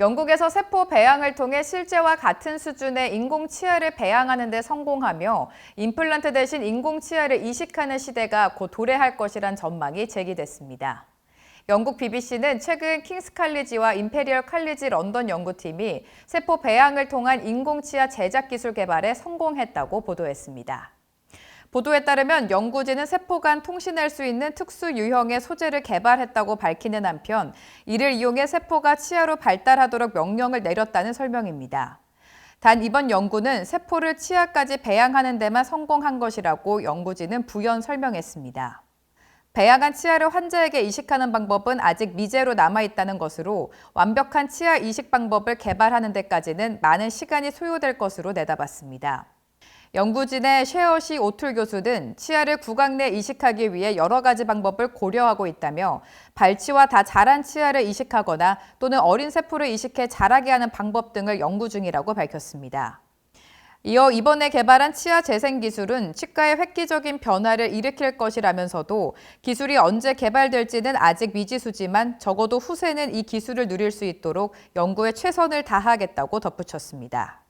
영국에서 세포 배양을 통해 실제와 같은 수준의 인공 치아를 배양하는 데 성공하며 임플란트 대신 인공 치아를 이식하는 시대가 곧 도래할 것이란 전망이 제기됐습니다. 영국 BBC는 최근 킹스 칼리지와 임페리얼 칼리지 런던 연구팀이 세포 배양을 통한 인공 치아 제작 기술 개발에 성공했다고 보도했습니다. 보도에 따르면 연구진은 세포 간 통신할 수 있는 특수 유형의 소재를 개발했다고 밝히는 한편 이를 이용해 세포가 치아로 발달하도록 명령을 내렸다는 설명입니다. 단 이번 연구는 세포를 치아까지 배양하는 데만 성공한 것이라고 연구진은 부연 설명했습니다. 배양한 치아를 환자에게 이식하는 방법은 아직 미제로 남아있다는 것으로 완벽한 치아 이식 방법을 개발하는 데까지는 많은 시간이 소요될 것으로 내다봤습니다. 연구진의 셰어시 오툴 교수는 치아를 구강 내 이식하기 위해 여러 가지 방법을 고려하고 있다며 발치와 다 자란 치아를 이식하거나 또는 어린 세포를 이식해 자라게 하는 방법 등을 연구 중이라고 밝혔습니다. 이어 이번에 개발한 치아 재생 기술은 치과의 획기적인 변화를 일으킬 것이라면서도 기술이 언제 개발될지는 아직 미지수지만 적어도 후세는 이 기술을 누릴 수 있도록 연구에 최선을 다하겠다고 덧붙였습니다.